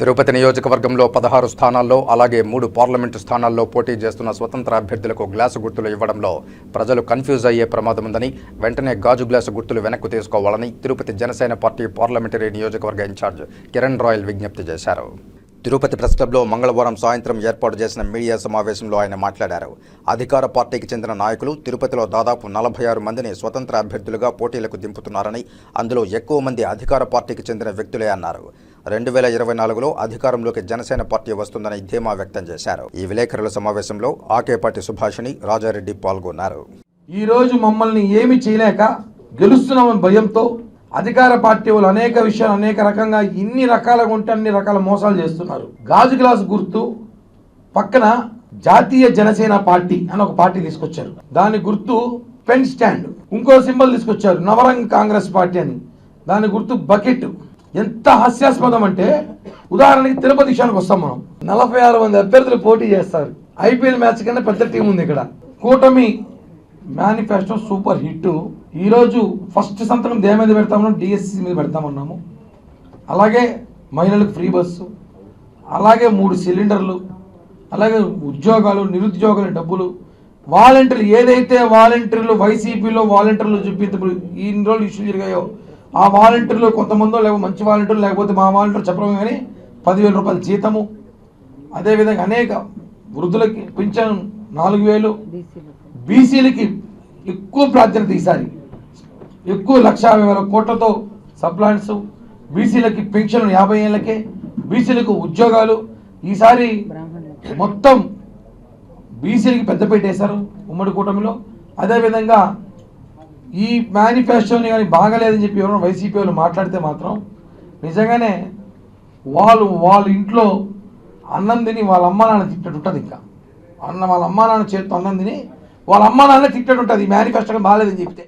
తిరుపతి నియోజకవర్గంలో పదహారు స్థానాల్లో అలాగే మూడు పార్లమెంటు స్థానాల్లో పోటీ చేస్తున్న స్వతంత్ర అభ్యర్థులకు గ్లాసు గుర్తులు ఇవ్వడంలో ప్రజలు కన్ఫ్యూజ్ అయ్యే ప్రమాదం ఉందని వెంటనే గాజు గ్లాసు గుర్తులు వెనక్కు తీసుకోవాలని తిరుపతి జనసేన పార్టీ పార్లమెంటరీ నియోజకవర్గ ఇన్ఛార్జ్ కిరణ్ రాయల్ విజ్ఞప్తి చేశారు. తిరుపతి ప్రెస్ క్లబ్లో మంగళవారం సాయంత్రం ఏర్పాటు చేసిన మీడియా సమావేశంలో ఆయన మాట్లాడారు. అధికార పార్టీకి చెందిన నాయకులు తిరుపతిలో దాదాపు నలభై ఆరు మందిని స్వతంత్ర అభ్యర్థులుగా పోటీలకు దింపుతున్నారని అందులో ఎక్కువ మంది అధికార పార్టీకి చెందిన వ్యక్తులే అన్నారు. రెండు వేల ఇరవై నాలుగులో అధికారంలోకి జనసేన పార్టీ వస్తుందని ధీమా వ్యక్తం చేశారు. ఈ విలేకరుల సమావేశంలో ఆకేపాటి సుభాషిణి రాజారెడ్డి పాల్గొన్నారు. ఈ రోజు మమ్మల్ని ఏమి చేయలేక గెలుస్తున్నామని భయంతో అధికార పార్టీ వాళ్ళు అనేక విషయాలు అనేక రకంగా ఇన్ని రకాలుగా ఉంటే అన్ని రకాల మోసాలు చేస్తున్నారు. గాజు గ్లాస్ గుర్తు పక్కన జాతీయ జనసేన పార్టీ అని ఒక పార్టీ తీసుకొచ్చారు. దాని గుర్తు పెన్ స్టాండ్ ఇంకో సింబల్ తీసుకొచ్చారు. నవరంగ్ కాంగ్రెస్ పార్టీ అని. దాని గుర్తు బకెట్. ఎంత హాస్యాస్పదం అంటే ఉదాహరణకి తిరుపతి విషయానికి వస్తాం మనం. నలభై ఆరు మంది అభ్యర్థులు పోటీ చేస్తారు. ఐపీఎల్ మ్యాచ్ కన్నా పెద్ద టీం ఉంది ఇక్కడ. కూటమి మేనిఫెస్టో సూపర్ హిట్. ఈరోజు ఫస్ట్ సంతకం దేని మీద పెడతామన్నాం డిఎస్సి మీద పెడతామన్నాము అలాగే మహిళలకు ఫ్రీ బస్సు. అలాగే మూడు సిలిండర్లు. అలాగే ఉద్యోగాలు నిరుద్యోగుల డబ్బులు. వాలంటీర్లు ఏదైతే వాలంటీర్లు వైసీపీలో వాలంటీర్లు చూపించప్పుడు ఇన్ని రోజులు ఇష్యూ జరిగాయో ఆ వాలంటీర్లు కొంతమందో లేకపోతే మంచి వాలంటీర్లు లేకపోతే మా వాలంటీర్ చెప్పడం కానీ పదివేల రూపాయల జీతము. అదేవిధంగా అనేక వృద్ధులకి పింఛన్ నాలుగు వేలు బీసీలకి ఎక్కువ ప్రాధాన్యత ఈసారి. ఎక్కువ లక్ష యాభై వేల కోట్లతో సప్లాంట్స్ బీసీలకి పెన్షన్లు యాభై ఏళ్ళకే బీసీలకు ఉద్యోగాలు. ఈసారి మొత్తం బీసీలకి పెద్దపేట వేశారు ఉమ్మడి కూటమిలో. అదేవిధంగా ఈ మేనిఫెస్టోని కానీ బాగలేదని చెప్పి ఎవరైనా వైసీపీ వాళ్ళు మాట్లాడితే మాత్రం నిజంగానే వాళ్ళు వాళ్ళ ఇంట్లో అన్నం తిని వాళ్ళ అమ్మ నాన్న తిట్టడు ఉంటుంది ఇంకా. అన్న వాళ్ళ అమ్మ నాన్న చేతితో అన్నం తిని వాళ్ళ అమ్మ నాన్న తిట్టడు ఉంటుంది. ఈ మేనిఫెస్టో బాగాలేదని చెప్తే.